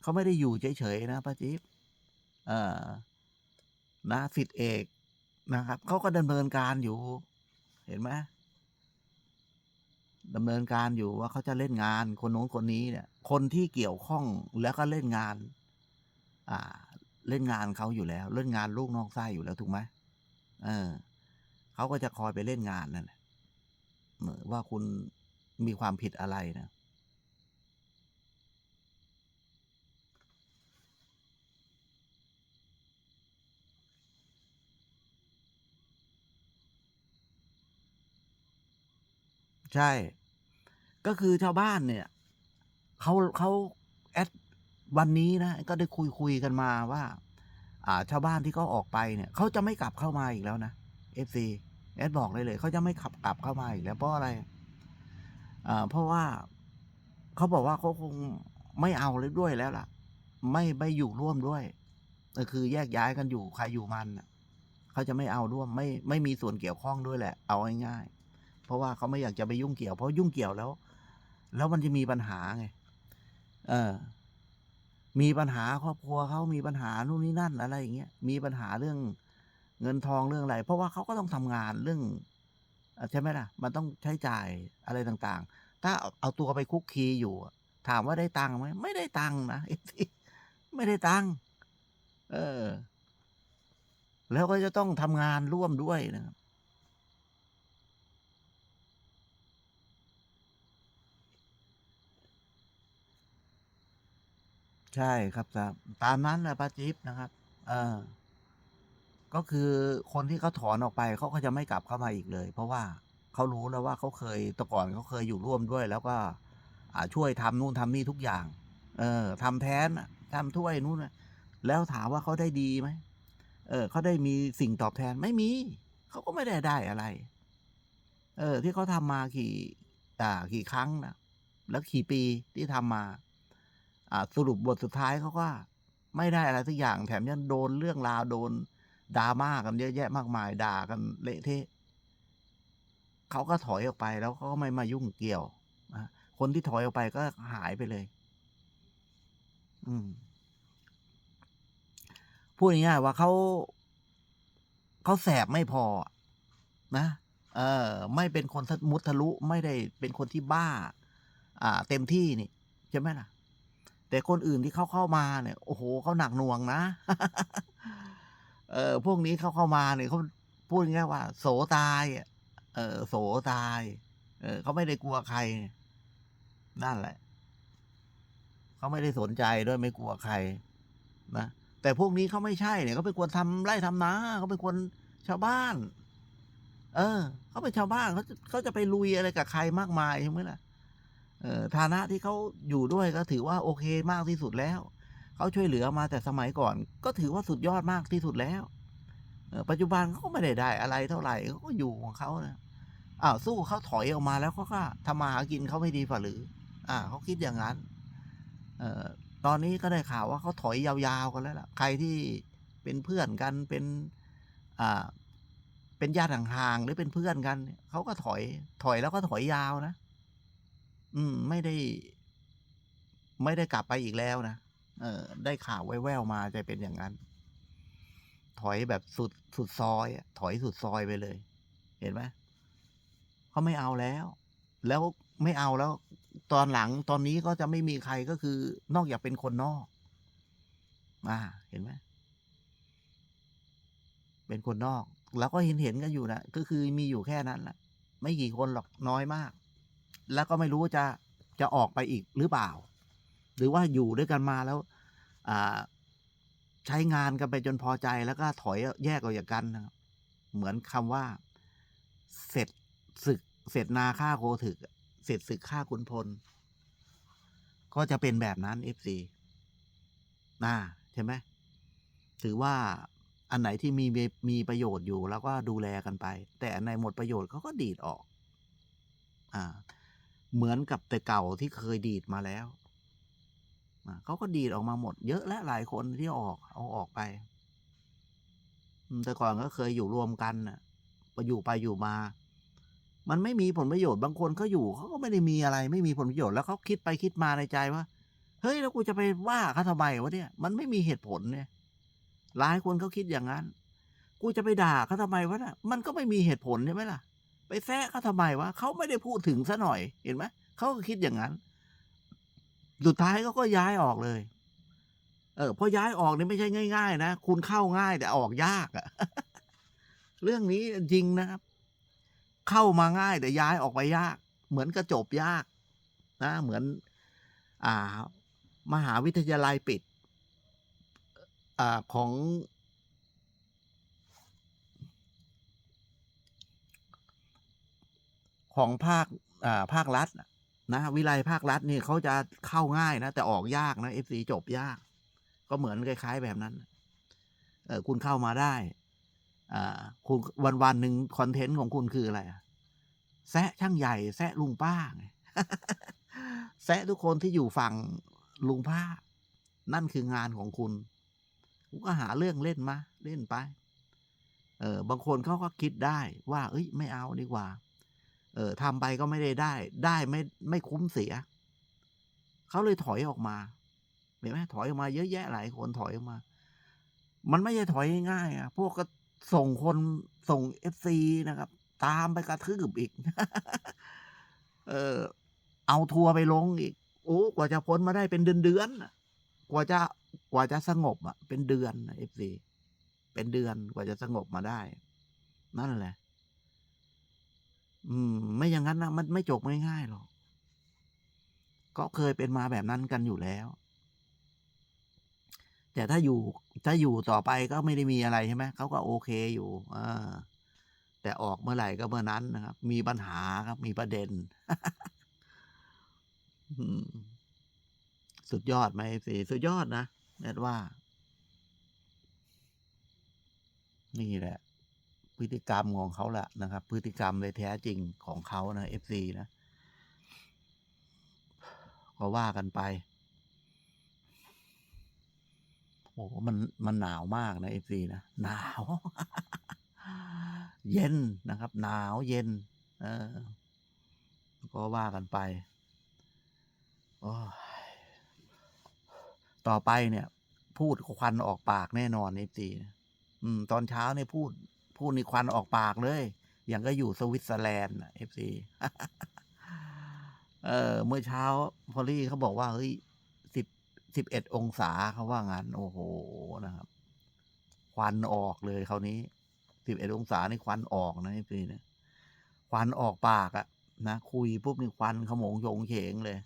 เขาไม่ได้อยู่เฉยๆนะป้าจิ๊บเออนะสิทธิเอกนะครับเขาก็ดำเนินการอยู่ เห็นไหมดำเนินการอยู่ว่าเขาจะเล่นงานคนโน้นคนนี้เนี่ย คนที่เกี่ยวข้องแล้วก็เล่นงาน อ่า เล่นงานเขาอยู่แล้ว เล่นงานลูกน้องไส้อยู่แล้วถูกไหมเออเขาก็จะคอยไปเล่นงานนั่นแหละเหมือนว่าคุณมีความผิดอะไรนะ ใช่ ก็คือชาวบ้านเนี่ยเขาเขาแอดวันนี้นะ ก็ได้คุยคุยกันมาว่า อ่า ชาวบ้านที่เขาออกไปเนี่ยเขาจะไม่กลับเข้ามาอีกแล้วนะเอฟซีแอดบอกเลยเลยเขาจะไม่ขับกลับเข้ามาอีกแล้วเพราะอะไรอ่าเพราะว่าเขาบอกว่าเขาคงไม่เอาเลยด้วยแล้วล่ะ ไม่ไม่อยู่ร่วมด้วยก็คือแยกย้ายกันอยู่ใครอยู่มันเขาจะไม่เอาร่วมไม่ไม่มีส่วนเกี่ยวข้องด้วยแหละ เอาง่ายๆ เพราะว่าเขาไม่อยากจะไปยุ่งเกี่ยว เพราะยุ่งเกี่ยวแล้ว แล้วมันจะมีปัญหาไง เออ มีปัญหาครอบครัวเขามีปัญหานู่นนี่นั่นอะไรอย่างเงี้ย มีปัญหาเรื่องเงินทองเรื่องอะไร เพราะว่าเขาก็ต้องทำงานเรื่องใช่ไหมล่ะ มันต้องใช้จ่ายอะไรต่างๆ ถ้าเอาตัวไปคุกคีอยู่ ถามว่าได้ตังค์ไหมไม่ได้ตังค์นะไม่ได้ตังค์เออ แล้วก็จะต้องทำงานร่วมด้วยนะครับ ใช่ครับตามตามนั้นแหละป้าจิ๊บนะครับเออก็คือคนที่เขาถอนออกไปเขาก็จะไม่กลับเข้ามาอีกเลย เพราะว่าเขารู้แล้วว่าเขาเคยแต่ก่อนเขาเคยอยู่ร่วมด้วย แล้วก็ อ่าช่วยทำนู่นทำนี่ทุกอย่าง เออทำแทนน่ะทำถ้วยนู่นแล้วถามว่าเขาได้ดีไหมเออเขาได้มีสิ่งตอบแทนไม่มีเขาก็ไม่ได้ได้อะไร เออ ที่เขาทำมากี่อ่ากี่ครั้งนะแล้วกี่ปีที่ทำมาอ่า สรุปบทสุดท้ายเขาก็ไม่ได้อะไรสักอย่างแถมยังโดนเรื่องราวโดนดราม่ากันเยอะแยะมากมายด่ากันเละเทะเขาก็ถอยออกไปแล้วเขาก็ไม่มายุ่งเกี่ยวคนที่ถอยออกไปก็หายไปเลย อืมพูดง่ายๆว่าเขาเขาแสบไม่พอ นะเออ ไม่เป็นคนมุทะลุไม่ได้เป็นคนที่บ้า อ่า เต็มที่นี่ใช่ไหมล่ะ แต่คนอื่นที่เขาเข้ามาเนี่ย โอ้โหเขาหนักหน่วงนะ เออพวกนี้เขาเข้ามาเนี่ยเขาพูดง่ายว่า โสตายเออโสตาย เออเขาไม่ได้กลัวใคร นั่นแหละเขาไม่ได้สนใจด้วยไม่กลัวใคร นะแต่พวกนี้เขาไม่ใช่เนี่ยเขาเป็นคนทำไร่ทำนาเขาเป็นคนชาวบ้าน เออเขาเป็นชาวบ้านเขาจะเขาจะไปลุยอะไรกับใครมากมายใช่ไหมล่ะ ฐานะที่เขาอยู่ด้วยก็ถือว่าโอเคมากที่สุดแล้วเขาช่วยเหลือมาแต่สมัยก่อน ก็ถือว่าสุดยอดมากที่สุดแล้วปัจจุบันเขาก็ไม่ได้ได้อะไรเท่าไหร่เขาก็อยู่ของเขานะอ้าวสู้เขาถอยออกมาแล้วเขาก็ทำมาหากินเขาไม่ดีฝ่าหรือ อ่าเขาคิดอย่างนั้นเอ่อตอนนี้ก็ได้ข่าวว่าเขาถอยยาวๆกันแล้วล่ะใครที่เป็นเพื่อนกันเป็นอ่าเป็นญาติห่างๆหรือเป็นเพื่อนกันเขาก็ถอย ถอยแล้วก็ถอยยาวนะ อืม ไม่ได้ ไม่ได้กลับไปอีกแล้วนะเออ ได้ข่าวแว่วๆมาจะเป็นอย่างนั้น ถอยแบบสุดสุดซอยอะถอยสุดซอยไปเลย เห็นไหมเขาไม่เอาแล้ว แล้วไม่เอาแล้ว ตอนหลังตอนนี้ก็จะไม่มีใครก็คือ นอกจากเป็นคนนอกอ่าเห็นไหมเป็นคนนอก แล้วก็เห็นเห็นกันอยู่นะก็คือมีอยู่แค่นั้นแหละไม่กี่คนหรอกน้อยมาก แล้วก็ไม่รู้จะจะออกไปอีกหรือเปล่า หรือว่าอยู่ด้วยกันมาแล้วใช้งานกันไปจนพอใจแล้วก็ถอยแยกออกจากกันนะครับเหมือนคำว่า เสร็จศึก เสร็จนาฆ่าโคถึก เสร็จศึกฆ่าขุนพล ก็จะเป็นแบบนั้นเอฟซีน่าใช่ไหมถือว่าอันไหนที่มีมีประโยชน์อยู่แล้วก็ดูแลกันไป แต่อันไหนหมดประโยชน์เขาก็ดีดออก อ่า เหมือนกับแต่เก่าที่เคยดีดมาแล้วเขาก็ดีดออกมาหมด เยอะและหลายคนที่ออก เอาออกไป แต่ก่อนก็เคยอยู่รวมกันนะพออยู่ไปอยู่มา มันไม่มีผลประโยชน์บางคนเขาอยู่เขาก็ไม่ได้มีอะไร ไม่มีผลประโยชน์แล้วเขาคิดไปคิดมาในใจว่าเฮ้ยแล้วกูจะไปว่าเขาทำไมวะเนี่ย มันไม่มีเหตุผลเนี่ยหลายคนเขาคิดอย่างนั้น กูจะไปด่าเขาทำไมวะน่ะ มันก็ไม่มีเหตุผลใช่ไหมล่ะ ไปแซะเขาทำไมวะเขาไม่ได้พูดถึงซะหน่อยเห็นไหมเขาก็คิดอย่างนั้น สุดท้ายเขาก็ย้ายออกเลย เออพอย้ายออกนี่ไม่ใช่ง่าย ๆ นะคุณเข้าง่ายแต่ออกยากอะเรื่องนี้จริงนะครับ เข้ามาง่ายแต่ย้ายออกไปยาก เหมือนกระจบยากนะเหมือน อ่า มหาวิทยาลัยปิด อ่าของ ของภาคอ่าภาครัฐนะวิไลภาครัฐนี่เขาจะเข้าง่ายนะ แต่ออกยากนะเอฟซีจบยาก ก็เหมือนคล้าย ๆแบบนั้นเออคุณเข้ามาได้อ่าคุณวันวันหนึ่งคอนเทนต์ของคุณคืออะไรแซะช่างใหญ่ แซะลุงป้าไงแซะทุกคนที่อยู่ฝั่งลุงป้า นั่นคืองานของคุณคุณก็หาเรื่องเล่นมา เล่นไป เออบางคนเขาก็คิดได้ว่า เอ้ย ไม่เอาดีกว่า เออทำไปก็ไม่ได้ได้ ได้ไม่ไม่คุ้มเสีย เขาเลยถอยออกมาเห็นไหมถอยออกมาเยอะแยะหลายคนถอยออกมา มันไม่ใช่ถอยง่ายๆอะ พวกก็ส่งคนส่งเอฟซีนะครับ ตามไปกระทืบอีก เออ เอาทัวร์ไปลงอีก โอ้กว่าจะพ้นมาได้เป็นเดือนเดือนๆกว่าจะกว่าจะสงบอะ เป็นเดือนเอฟซีเป็นเดือนกว่าจะสงบมาได้ นั่นแหละ อืม ไม่อย่างนั้นนะมันไม่จบง่ายๆหรอก ก็เคยเป็นมาแบบนั้นกันอยู่แล้ว แต่ถ้าอยู่ถ้าอยู่ต่อไปก็ไม่ได้มีอะไรใช่ไหมเขาก็โอเคอยู่อ่าแต่ออกเมื่อไหร่ก็เมื่อนั้นนะครับ มีปัญหาครับ มีประเด็นสุดยอดไหมสิสุดยอดนะแนทว่า นี่แหละ พฤติกรรมของเขาแหละนะครับ พฤติกรรมเลยแท้จริงของเขานะเอฟซีนะก็ว่ากันไป โอ้โหมันมันหนาวมากนะเอฟซีนะหนาว เย็นนะครับ หนาวเย็น เออ ก็ว่ากันไปโอ้ยต่อไปเนี่ย พูดควันออกปากแน่นอนเอฟซีอืมตอนเช้าเนี่ยพูด พูดในควันออกปากเลย อย่างก็อยู่สวิตเซอร์แลนด์เอฟซีเออ เมื่อเช้า พอลลี่เขาบอกว่า เฮ้ยสิบสิบเอ็ดองศาเขาว่างั้นโอ้โหนะครับ ควันออกเลยคราวนี้สิบเอ็ดองศานี่ควันออกนะพี่นะควันออกปากอะนะคุยปุ๊บนี่ควันขโมงโฉงเฉงเลย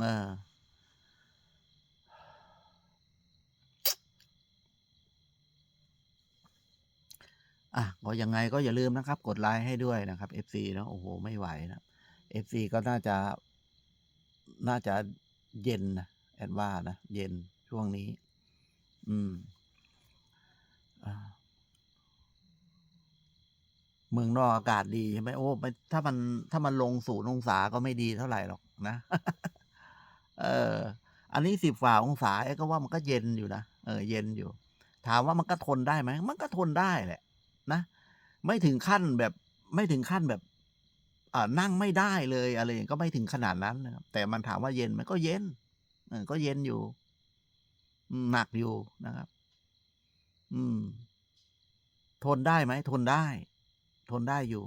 เออ อะก็ยังไงก็อย่าลืมนะครับ กดไลค์ให้ด้วยนะครับ FC นะโอ้โห ไม่ไหวนะ FC ก็น่าจะ น่าจะเย็นนะแอดว่านะ เย็นช่วงนี้ อืมอ่าเมืองนอกอากาศดีใช่ไหมโอ้ถ้ามันถ้ามันลงศูนย์องศาก็ไม่ดีเท่าไหร่หรอกนะ เออ อันนี้สิบฝ่าองศาเอ๊ะก็ว่ามันก็เย็นอยู่นะเออเย็นอยู่ ถามว่ามันก็ทนได้ไหมมันก็ทนได้แหละ นะ ไม่ถึงขั้นแบบไม่ถึงขั้นแบบอ่านั่งไม่ได้เลยอะไรอย่างก็ไม่ถึงขนาดนั้นนะครับแต่มันถามว่าเย็นไหมก็เย็นก็เย็นอยู่ หนักอยู่นะครับ อืม ทนได้ไหมทนได้ ทนได้อยู่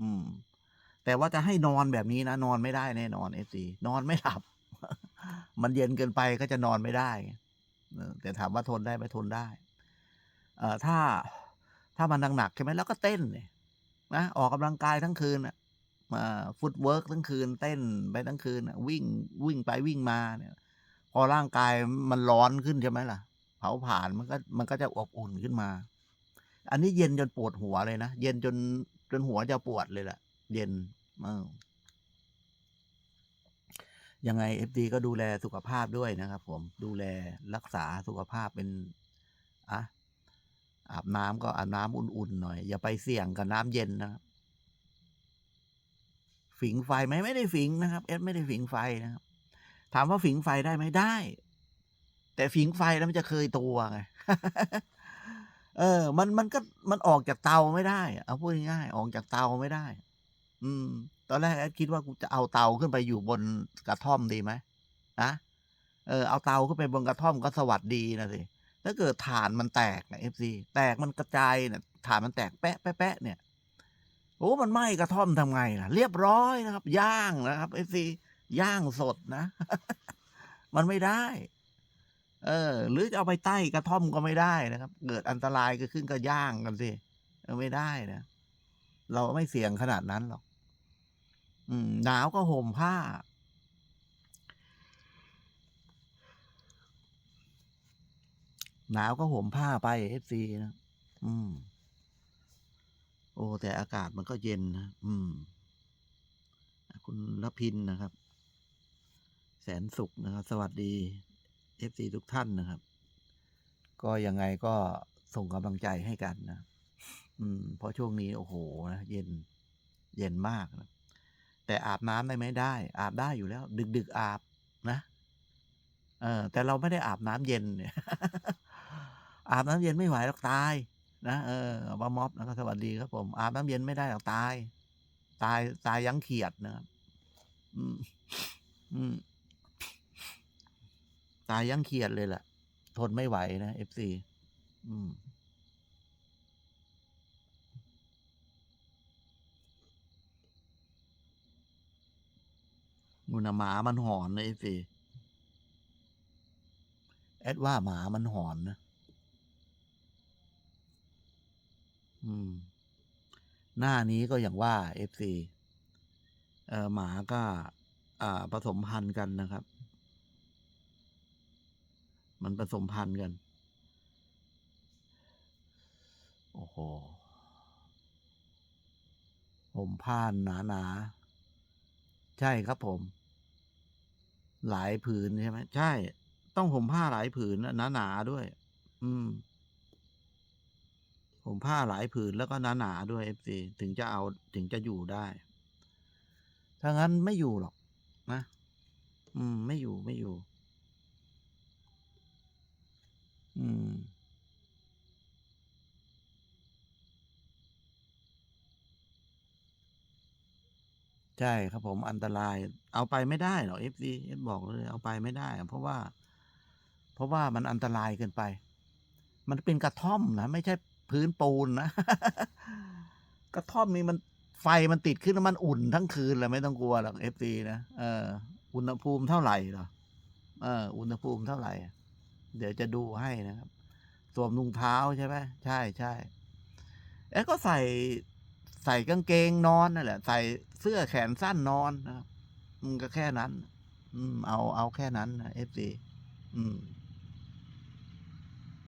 อืม แต่ว่าจะให้นอนแบบนี้นะนอนไม่ได้แน่นอนเอซีนอนไม่หลับ มันเย็นเกินไปก็จะนอนไม่ได้แต่ถามว่าทนได้ไหมทนได้ เอ่อถ้า ถ้ามันหนักๆใช่ไหมแล้วก็เต้นเนี่ยนะออกกำลังกายทั้งคืนอะมาฟุตเวิร์กทั้งคืน เต้นไปทั้งคืนวิ่งวิ่งไปวิ่งมาเนี่ย พอร่างกายมันร้อนขึ้นใช่ไหมล่ะ เผาผ่านมันก็มันก็จะอบอุ่นขึ้นมา อันนี้เย็นจนปวดหัวเลยนะเย็นจนจนหัวจะปวดเลยแหละเย็นเออยังไงเอฟดีก็ดูแลสุขภาพด้วยนะครับ ผมดูแลรักษาสุขภาพเป็นอะ อาบน้ำก็อาบน้ำอุ่นๆหน่อย อย่าไปเสี่ยงกับน้ำเย็นนะครับฝิงไฟไหมไม่ได้ฝิงนะครับเอสไม่ได้ฝิงไฟนะครับ ถามว่าฝิงไฟได้ไหมได้ แต่ฝิงไฟแล้วมันจะเคยตัวไงเออ มันมันก็มันออกจากเตาไม่ได้อะเอาพูดง่ายออกจากเตาไม่ได้ อืม ตอนแรกแอดคิดว่ากูจะเอาเตาขึ้นไปอยู่บนกระท่อมดีไหมนะเออเอาเตาขึ้นไปบนกระท่อมก็สวัสดีนะสิ ถ้าเกิดฐานมันแตกนะเอฟซีแตกมันกระจายเนี่ยฐานมันแตกแปะแปะแปะเนี่ยโอ้มันไหม้กระท่อมทำไงล่ะ เรียบร้อยนะครับ ย่างนะครับเอฟซีย่างสดนะ มันไม่ได้ เออ หรือจะเอาไปใต้กระท่อมก็ไม่ได้นะครับ เกิดอันตรายก็ขึ้นก็ย่างกันสิไม่ได้นะเราไม่เสี่ยงขนาดนั้นหรอก อืมหนาวก็ห่มผ้า หนาวก็ห่มผ้าไปเอฟซีนะ อืม โอ้ แต่อากาศมันก็เย็นนะ อืม คุณรพินนะครับ แสนสุขนะครับ สวัสดีเอฟซีทุกท่านนะครับ ก็ยังไงก็ส่งกำลังใจให้กันนะ อืม เพราะช่วงนี้โอ้โหนะเย็น เย็นมากนะแต่อาบน้ำได้ไหมได้ อาบได้อยู่แล้ว ดึกดึกๆอาบนะ เออ แต่เราไม่ได้อาบน้ำเย็นเนี่ย อาบน้ำเย็นไม่ไหวหรอกตาย นะเออบ้าม็อบนะครับสวัสดีครับผม อาบน้ำเย็นไม่ได้หรอกตาย ตายตายยั้งเขียดนะครับอืม อืม ตายยั้งเขียดเลยแหละทนไม่ไหวนะเอฟซีอืมมูนะหมามันหอนนะเอฟซีแอดว่าหมามันหอนนะ อืม หน้านี้ก็อย่างว่าเอฟซีเออหมาก็ อ่าผสมพันธุ์กันนะครับ มันผสมพันธุ์กัน โอ้โหผมผ้าหนาหนาๆใช่ครับผม หลายผืนใช่ไหมใช่ ต้องผมผ้าหลายผืนหนาหนาๆด้วย อืม ผมผ้าหลายผืนแล้วก็หนาหนาๆด้วยเอฟซีถึงจะเอาถึงจะอยู่ได้ ถ้างั้นไม่อยู่หรอกนะ อืม ไม่อยู่ไม่อยู่ อืมใช่ครับผมอันตราย เอาไปไม่ได้หรอกเอฟซีเอฟบอกเลย เอาไปไม่ได้ เพราะว่า เพราะว่ามันอันตรายเกินไป มันเป็นกระท่อมนะไม่ใช่ พื้นปูนนะกระท่อมนี่มันไฟมันติดขึ้นแล้วมันอุ่นทั้งคืนเลยไม่ต้องกลัวหรอกเอฟซีนะเอออุณหภูมิเท่าไหร่เหรอเออ อุณหภูมิเท่าไหร่ เดี๋ยวจะดูให้นะครับสวมรองเท้าใช่ไหมใช่ใช่เอ๊ะก็ใส่ใส่กางเกงนอนนั่นแหละ ใส่เสื้อแขนสั้นนอนนะครับมันก็แค่นั้น อืม เอาเอาแค่นั้นนะเอฟซีอืม